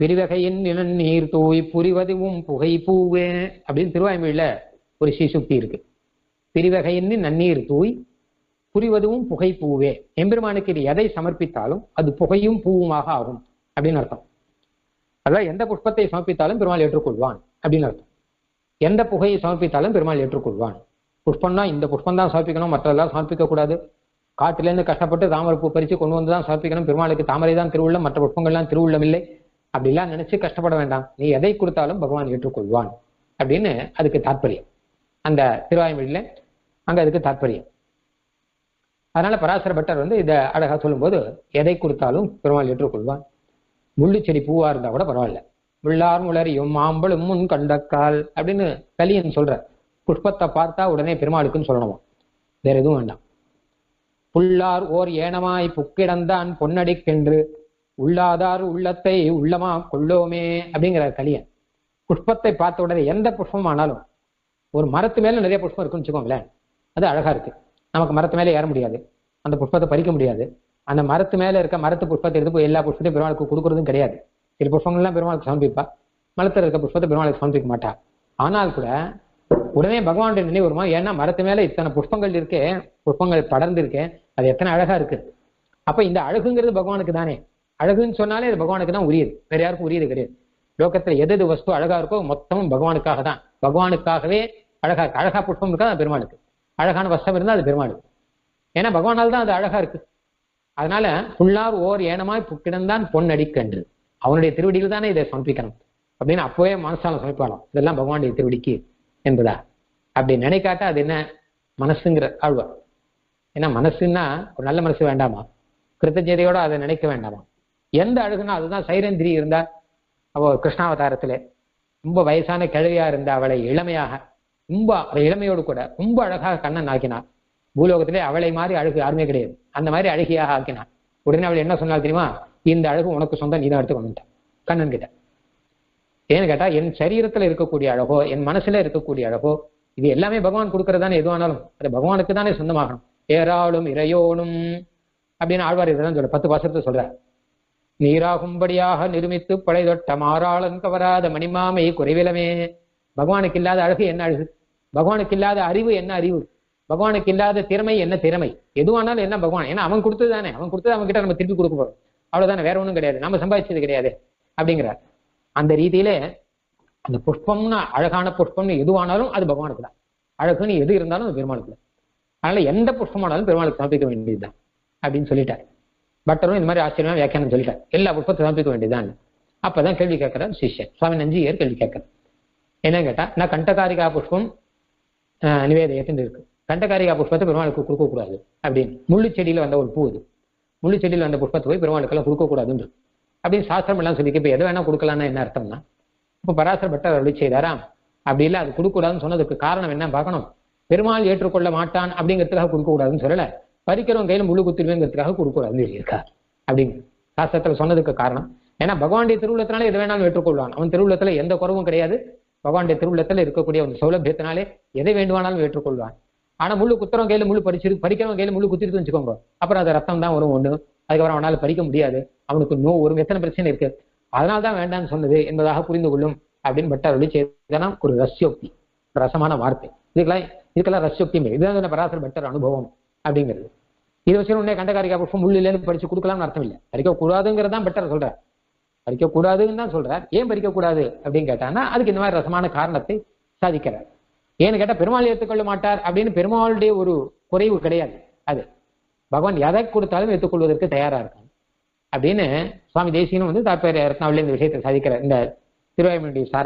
பிரிவகையின் நீர் தூய் புரிவதுவும் புகை பூவே அப்படின்னு திருவாய்மொழியில ஒரு சீசுக்தி இருக்கு. பிரிவகையின் நன்னீர் தூய் புரிவதுவும் புகை பூவே. எம்பெருமானுக்கு இது எதை சமர்ப்பித்தாலும் அது புகையும் பூவுமாக ஆகும் அப்படின்னு அர்த்தம். அதாவது எந்த புஷ்பத்தை சமர்ப்பித்தாலும் பெருமாள் ஏற்றுக்கொள்வான் அப்படின்னு அர்த்தம். எந்த புகையை சமர்ப்பித்தாலும் பெருமாள் ஏற்றுக்கொள்வான். புஷ்பம்னா இந்த புஷ்பம் தான் சமர்ப்பிக்கணும் மற்றதெல்லாம் சமர்ப்பிக்க கூடாது. காட்டிலேருந்து கஷ்டப்பட்டு தாமரை பூ பறித்து கொண்டு வந்து தான் சமர்ப்பிக்கணும். பெருமாளுக்கு தாமரை தான் திருவுள்ளம் மற்ற புஷ்பங்கள்லாம் திருவுள்ளம் இல்லை அப்படிலாம் நினைச்சு கஷ்டப்பட வேண்டாம். நீ எதை கொடுத்தாலும் பகவான் ஏற்றுக்கொள்வான். அப்படின்னு அதுக்கு தாற்பயம். அந்த திருவாயுமொழியில அங்க அதுக்கு தாற்பயம். அதனால பராசர பட்டர் வந்து இதை அழகா சொல்லும்போது எதை கொடுத்தாலும் பெருமாள் ஏற்றுக்கொள்வான். முள்ளு செடி பூவா இருந்தா கூட பரவாயில்ல. முள்ளார் முளரியும் மாம்பழும் முன் கண்டக்கால் அப்படின்னு கலியன் சொல்ற புஷ்பத்தை பார்த்தா உடனே பெருமாளுக்குன்னு சொல்லணுமா? வேற எதுவும் வேண்டாம். புள்ளார் ஓர் ஏனமாய் புக்கிடந்தான் பொன்னடிக்கென்று. உள்ளாதார் உள்ளத்தை உள்ளமா கொள்ளோமே அப்படிங்கிற கலியன். புஷ்பத்தை பார்த்த உடனே எந்த புஷ்பம் ஆனாலும் ஒரு மரத்து மேல நிறைய புஷ்பம் இருக்குன்னு வச்சுக்கோங்களேன். அது அழகா இருக்கு. நமக்கு மரத்து மேல ஏற முடியாது. அந்த புஷ்பத்தை பறிக்க முடியாது. அந்த மரத்து மேல இருக்க மரத்து புஷ்பத்தை எடுத்து போய் எல்லா புஷ்பத்தையும் பெருமாளுக்கு கொடுக்குறதும் கிடையாது. சில புஷ்பங்கள்லாம் பெருமாளுக்கு சமர்ப்பிப்பா. மரத்துல இருக்க புஷ்பத்தை பெருமாளுக்கு சமர்ப்பிக்க மாட்டா. ஆனால் கூட உடனே பகவானுடைய நினைவு வருமா? ஏன்னா மரத்து மேல இத்தனை புஷ்பங்கள் இருக்கே புஷ்பங்கள் படர்ந்து இருக்கே அது எத்தனை அழகா இருக்கு. அப்ப இந்த அழகுங்கிறது பகவானுக்கு தானே. அழகுன்னு சொன்னாலே அது பகவானுக்கு தான் உரியது. வேற யாருக்கும் உரியது கிடையாது. லோகத்துல எது எது வஸ்து அழகா இருக்கோ மொத்தமும் பகவானுக்காக தான் பகவானுக்காகவே அழகா இருக்கு. அழகா புஷ்பம் இருக்கா அது பெருமாளுக்கு. அழகான வஸ்திரம் இருந்தால் அது பெருமாளுக்கு. ஏன்னா பகவானால் தான் அது அழகா இருக்கு. அதனால புள்ளார் ஓர் ஏனமாய் புக்கிடந்தான் பொன்னடிக்கன்று. அவனுடைய திருவடியில் தானே இதை சமர்ப்பிக்கணும். அப்படின்னு அப்போவே மனசால சமைப்பாளம் இதெல்லாம் பகவானுடைய திருவடிக்கு என்பதா? அப்படி நினைக்காட்டா அது என்ன? மனசுங்கிற ஆழ்வார். ஏன்னா மனசுன்னா ஒரு நல்ல மனசு வேண்டாமா? கிருத்தஜதையோட அதை நினைக்க வேண்டாமா? எந்த அழகுனா அதுதான் சைரந்திரி இருந்தா அவ கிருஷ்ணாவதாரத்திலே ரொம்ப வயசான கிழவியா இருந்த அவளை இளமையாக ரொம்ப இளமையோடு கூட ரொம்ப அழகாக கண்ணன் ஆக்கினார் பூலோகத்திலே அவளை மாதிரி அழகு யாருமே கிடையாது. அந்த மாதிரி அழகியாக ஆக்கினார் உடனே அவள் என்ன சொன்னால் தெரியுமா? இந்த அழகு உனக்கு சொந்தம் நீ தான் எடுத்து கொண்டுட்டான் கண்ணன் கிட்ட. ஏன்னு கேட்டா என் சரீரத்துல இருக்கக்கூடிய அழகோ என் மனசுல இருக்கக்கூடிய அழகோ இது எல்லாமே பகவான் கொடுக்கறதானே எதுவானாலும் அது பகவானுக்கு தானே சொந்தமாகணும். ஏராளும் இறையோனும் அப்படின்னு ஆழ்வார் இதெல்லாம் சொல்ற பத்து பாசத்தை சொல்ற நீராகும்படியாக நிருமித்து படை தொட்ட மாறாளன் கவராத மணிமாமை குறைவிலமே. பகவானுக்கு இல்லாத அழகு என்ன அழகு? பகவானுக்கு இல்லாத அறிவு என்ன அறிவு? பகவானுக்கு இல்லாத திறமை என்ன திறமை? எதுவானாலும் என்ன பகவான்? ஏன்னா அவன் கொடுத்தது தானே. அவன் கொடுத்தது அவன் கிட்ட நம்ம திருப்பி கொடுக்க போறோம். அவ்வளவுதானே. வேற ஒன்றும் கிடையாது. நம்ம சம்பாதிச்சது கிடையாது. அப்படிங்கிறார். அந்த ரீதியில அந்த புஷ்பம்னு அழகான புஷ்பம்னு எதுவானாலும் அது பகவானுக்கு தான். அழகுன்னு எது இருந்தாலும் அது பெருமாளுக்கு தான். அதனால எந்த புஷ்பமானாலும் பெருமாளுக்கு சமர்ப்பிக்க வேண்டியதுதான். அப்படின்னு சொல்லிட்டாரு. பட்டரும் இந்த மாதிரி ஆச்சரியமா வியாக்கியானம் சொல்லிட்டார். எல்லா புஷ்பத்தை சமர்ப்பிக்க வேண்டியதான் அப்பதான் கேள்வி கேட்கிறார் சிஷ்யன் சுவாமி நஞ்சியர் கேள்வி கேட்கிறார். என்ன கேட்டா நான் கண்டகாரிகா புஷ்பம் ஆஹ், இருக்கு. கண்டகாரிகா புஷ்பத்தை பெருமாளுக்கு கொடுக்க கூடாது அப்படின்னு. முள்ளு செடியில வந்த ஒரு பூ இது முள்ளு செடியில வந்த புஷ்பத்தை போய் பெருமாளுக்கெல்லாம் கொடுக்க கூடாதுன்னு. அப்படின்னு சாஸ்திரம் எல்லாம் சொல்லி இப்ப எதை வேணா கொடுக்கலான்னு என்ன அர்த்தம்னா இப்ப பராசர பட்டர் அருளி செய்தாராம். அப்படி இல்ல அது கொடுக்கூடாதுன்னு சொன்னதுக்கு காரணம் என்ன பார்க்கணும்? பெருமாள் ஏற்றுக்கொள்ள மாட்டான் அப்படிங்கிறதுக்காக கொடுக்க கூடாதுன்னு சொல்லல. பறிக்கிறவன் கையில முழு குத்திருவேங்கிறதுக்காக கொடுக்க கூடாதுன்னு சொல்லியிருக்கார் அப்படின்னு சாஸ்திரத்துல சொன்னதுக்கு காரணம். ஏன்னா பகவானுடைய திருவுள்ளத்தினாலே எது வேணாலும் ஏற்றுக்கொள்வான். அவன் திருவுள்ளத்துல எந்த குறவும் கிடையாது. பகவானுடைய திருவுள்ளத்துல இருக்கக்கூடிய ஒரு சௌலபியத்தினாலே எதை வேண்டுமானாலும் ஏற்றுக்கொள்வான். ஆனா முள்ளு குத்துறவன் கையில முள்ளு பறிச்சிரு பறிக்கிறவன் கையில முள்ளு குத்திருக்குன்னு வச்சுக்கோங்க. அப்புறம் அது ரத்தம் தான் வரும் ஒண்ணு. அதுக்கப்புறம் அவனால பறிக்க முடியாது. அவனுக்கு நோ ஒரு எத்தனை பிரச்சனை இருக்கு. அதனால தான் வேண்டாம்னு சொன்னது என்பதாக புரிந்து கொள்ளும் அப்படின்னு பட்டர் செய்தனா ஒரு ரஸ்யோக்தி. ரசமான வார்த்தை. இதுக்கெல்லாம் இதுக்கெல்லாம் ரஸ்யோக்தி இதுதான் பராசர பட்டர் அனுபவம். அப்படிங்கிறது. இது வச்சு உடனே கண்டகாரிக்கா புஷ்பம் முள்ளிலேருந்து படிச்சு கொடுக்கலாம்னு அர்த்தம் இல்லை. பறிக்க கூடாதுங்கிறதான் பெட்டர் சொல்றார். பறிக்கக்கூடாதுன்னு தான் சொல்றார். ஏன் பறிக்க அப்படின்னு கேட்டான்னா அதுக்கு இந்த மாதிரி ரசமான காரணத்தை சாதிக்கிறார். ஏன்னு கேட்டால் பெருமாள் ஏற்றுக்கொள்ள மாட்டார் அப்படின்னு பெருமாளுடைய ஒரு குறைவு கிடையாது. அது பகவான் எதை கொடுத்தாலும் ஏற்றுக்கொள்வதற்கு தயாரா இருக்காங்க அப்படின்னு சுவாமி தேசியனும் வந்து தாற்பய ரத்னாவில இந்த விஷயத்தை சாதிக்கிறார். இந்த திருவாயுமனுடைய சாரம்